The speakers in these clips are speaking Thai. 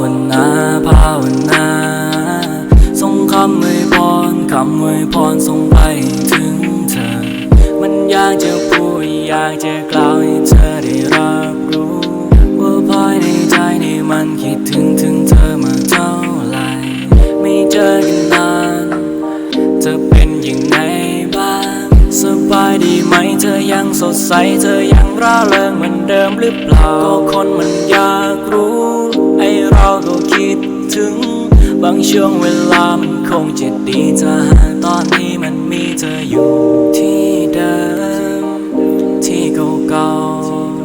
วนาภาวนาส่งคำอวยพรคำอวยพรส่งไปถึงเธอ มันอยากจะพูดอยากจะกล่าวให้เธอได้รับรู้ว่าภายในใจนี่มันคิดถึงถึงเธอมาเท่าไหร่ไม่เจอกันนานจะเป็นยังไงบ้างสบายดีไหมเธอยังสดใส เธอยังร่าเริงเหมือนเดิมหรือเปล่าก็คนมันอยากรู้ ถึง บางช่วงเวลามันคงจะดีถ้าหากตอนนี้มันมีเธออยู่ที่เดิม ที่เก่า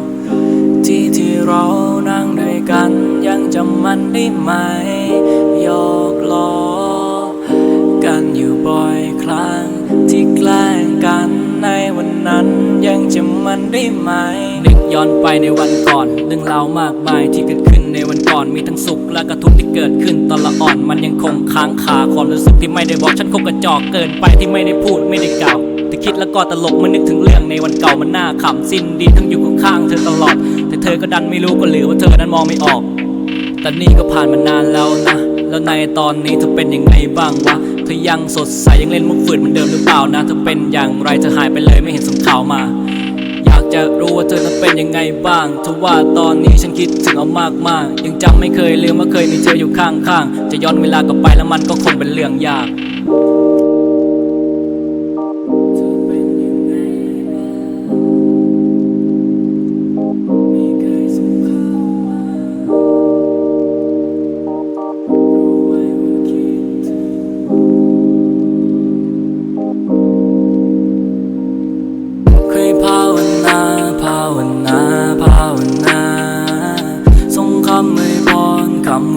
ๆที่ที่เรานั่งด้วยกันยังจำมันได้ไหมยอกล้อกันอยู่บ่อยครั้งที่แกล้งกันในวันนั้นยังจำมันได้ไหม นึกย้อนไปในวันก่อนเรื่องราวมากมายที่เกิดขึ้นในวันก่อนมีทั้งสุขและก็ทุกที่เกิดขึ้นตอนละอ่อนมันยังคงค้างคาความรู้สึกที่ไม่ได้บอกฉันคงกระจอกเกินไปที่ไม่ได้พูดไม่ได้กล่าวแต่คิดแล้วก็ตลกมันนึกถึงเรื่องในวันเก่ามันน่าขำสิ้นดีทั้งอยู่ข้างเธอตลอด แต่เธอก็ดันไม่รู้ก็หรือว่าเธอนั้นมองไม่ออก แต่นี่ก็ผ่านมานานแล้วนะแล้วในตอนนี้เธอเป็นยังไงบ้างวะเธอยังสดใสยังเล่นมุกฝืนเหมือนเดิมหรือเปล่านะเธอเป็นอย่างไรเธอหายไปเลยไม่เห็นส่งข่าวมา จะรู้ว่าเธอนั้นเป็นยังไงบ้างทว่าตอนนี้ฉันคิดถึงเอามากมากยังจำไม่เคยลืมว่าเคยมีเธออยู่ข้างๆ จะย้อนเวลากลับไปแล้วมันก็คงเป็นเรื่องยาก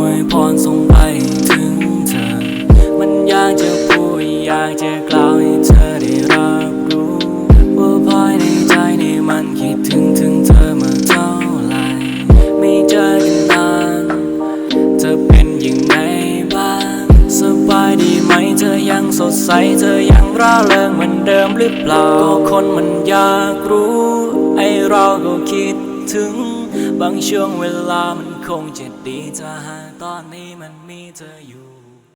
วยพรส่งไปถึงเธอ มันอยากจะพูดอยากจะกล่าวให้เธอได้รับรู้ว่าภายในใจนี่มันคิดถึงถึงเธอมาเท่าไหร่ไม่เจอกันนานจะเป็นยังไงบ้างสบายดีไหมเธอยังสดใสเธอยังร่าเริงเหมือนเดิมหรือเปล่าก็คนมันอยากรู้ ไอเราก็คิดถึงบางช่วงเวลามัน คงจะดีถ้าหากตอนนี้มันมีเธออยู่